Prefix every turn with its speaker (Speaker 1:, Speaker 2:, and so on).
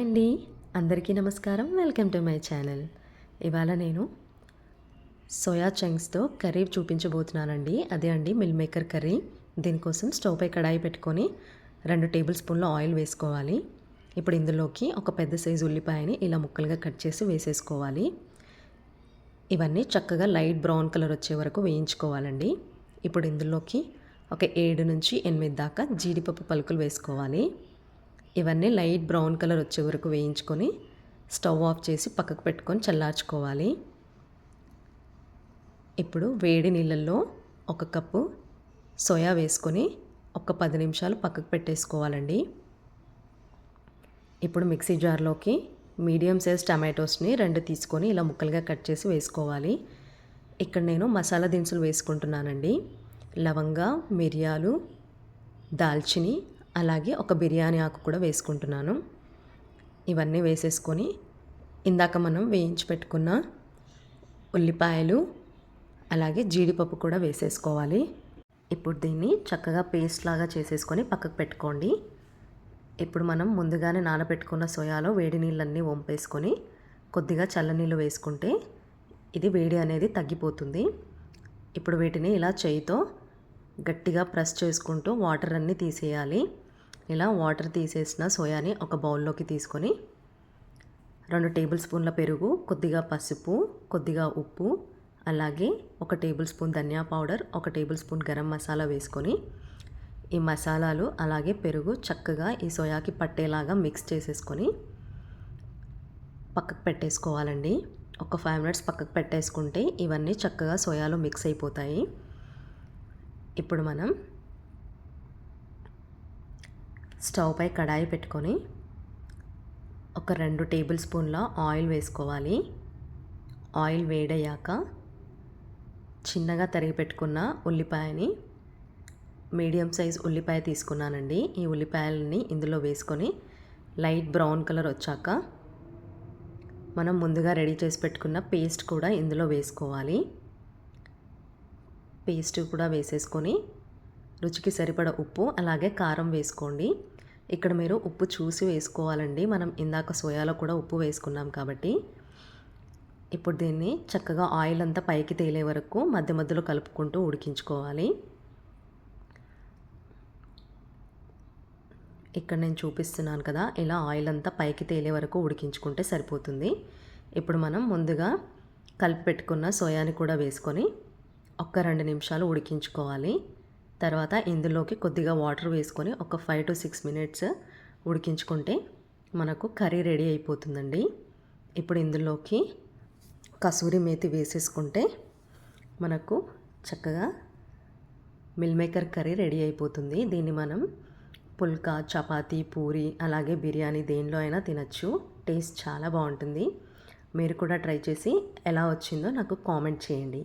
Speaker 1: అండి అందరికీ నమస్కారం. Welcome to my channel. ఇవాళ నేను సోయా చంక్స్తో కర్రీ చూపించబోతున్నానండి. అదే అండి మిల్ మేకర్ కర్రీ. దీనికోసం స్టవ్ పై కడాయి పెట్టుకొని రెండు టేబుల్ స్పూన్ల ఆయిల్ వేసుకోవాలి. ఇప్పుడు ఇందులోకి ఒక పెద్ద సైజు ఉల్లిపాయని ఇలా ముక్కలుగా కట్ చేసి వేసేసుకోవాలి. ఇవన్నీ చక్కగా లైట్ బ్రౌన్ కలర్ వచ్చే వరకు వేయించుకోవాలండి. ఇప్పుడు ఇందులోకి ఒక ఏడు నుంచి ఎనిమిది దాకా జీడిపప్పు పలుకులు వేసుకోవాలి. ఇవన్నీ లైట్ బ్రౌన్ కలర్ వచ్చే వరకు వేయించుకొని స్టవ్ ఆఫ్ చేసి పక్కకు పెట్టుకొని చల్లార్చుకోవాలి. ఇప్పుడు వేడి నీళ్ళల్లో ఒక కప్పు సోయా వేసుకొని ఒక పది నిమిషాలు పక్కకు పెట్టేసుకోవాలండి. ఇప్పుడు మిక్సీ జార్లోకి మీడియం సైజ్ టమాటోస్ని రెండు తీసుకొని ఇలా ముక్కలుగా కట్ చేసి వేసుకోవాలి. ఇక్కడ నేను మసాలా దినుసులు వేసుకుంటున్నానండి. లవంగా మిరియాలు దాల్చిని అలాగే ఒక బిర్యానీ ఆకు కూడా వేసుకుంటున్నాను. ఇవన్నీ వేసేసుకొని ఇందాక మనం వేయించి పెట్టుకున్న ఉల్లిపాయలు అలాగే జీడిపప్పు కూడా వేసేసుకోవాలి. ఇప్పుడు దీన్ని చక్కగా పేస్ట్ లాగా చేసేసుకొని పక్కకు పెట్టుకోండి. ఇప్పుడు మనం ముందుగానే నానబెట్టుకున్న సోయాలో వేడి నీళ్ళన్నీ వంపేసుకొని కొద్దిగా చల్లనీళ్ళు వేసుకుంటే ఇది వేడి అనేది తగ్గిపోతుంది. ఇప్పుడు వీటిని ఇలా చేయితో గట్టిగా ప్రెస్ చేసుకుంటూ వాటర్ అన్నీ తీసేయాలి. ఇలా వాటర్ తీసేసిన సోయాని ఒక బౌల్లోకి తీసుకొని రెండు టేబుల్ స్పూన్ల పెరుగు కొద్దిగా పసుపు కొద్దిగా ఉప్పు అలాగే ఒక టేబుల్ స్పూన్ ధనియా పౌడర్ ఒక టేబుల్ స్పూన్ గరం మసాలా వేసుకొని ఈ మసాలాలు అలాగే పెరుగు చక్కగా ఈ సోయాకి పట్టేలాగా మిక్స్ చేసేసుకొని పక్కకు పెట్టేసుకోవాలండి. ఒక ఫైవ్ మినిట్స్ పక్కకు పెట్టేసుకుంటే ఇవన్నీ చక్కగా సోయాలో మిక్స్ అయిపోతాయి. ఇప్పుడు మనం స్టవ్ పై కడాయి పెట్టుకొని ఒక రెండు టేబుల్ స్పూన్ల ఆయిల్ వేసుకోవాలి. ఆయిల్ వేడయ్యాక చిన్నగా తరిగి పెట్టుకున్న ఉల్లిపాయని మీడియం సైజ్ ఉల్లిపాయ తీసుకున్నానండి. ఈ ఉల్లిపాయలని ఇందులో వేసుకొని లైట్ బ్రౌన్ కలర్ వచ్చాక మనం ముందుగా రెడీ చేసి పెట్టుకున్న పేస్ట్ కూడా ఇందులో వేసుకోవాలి. పేస్ట్ కూడా వేసేసుకొని రుచికి సరిపడ ఉప్పు అలాగే కారం వేసుకోండి. ఇక్కడ మీరు ఉప్పు చూసి వేసుకోవాలండి. మనం ఇందాక సోయాలో కూడా ఉప్పు వేసుకున్నాం కాబట్టి. ఇప్పుడు దీన్ని చక్కగా ఆయిల్ అంతా పైకి తేలే వరకు మధ్య మధ్యలో కలుపుకుంటూ ఉడికించుకోవాలి. ఇక్కడ నేను చూపిస్తున్నాను కదా ఇలా ఆయిల్ అంతా పైకి తేలే వరకు ఉడికించుకుంటే సరిపోతుంది. ఇప్పుడు మనం ముందుగా కలిపి పెట్టుకున్న సోయాని కూడా వేసుకొని ఒక్క రెండు నిమిషాలు ఉడికించుకోవాలి. తర్వాత ఇందులోకి కొద్దిగా వాటర్ వేసుకొని ఒక ఫైవ్ టు సిక్స్ మినిట్స్ ఉడికించుకుంటే మనకు కర్రీ రెడీ అయిపోతుందండి. ఇప్పుడు ఇందులోకి కసూరి మేతి వేసేసుకుంటే మనకు చక్కగా మిల్ మేకర్ కర్రీ రెడీ అయిపోతుంది. దీన్ని మనం పుల్కా చపాతీ పూరి అలాగే బిర్యానీ దేనిలో అయినా తినచ్చు. టేస్ట్ చాలా బాగుంటుంది. మీరు కూడా ట్రై చేసి ఎలా వచ్చిందో నాకు కామెంట్ చేయండి.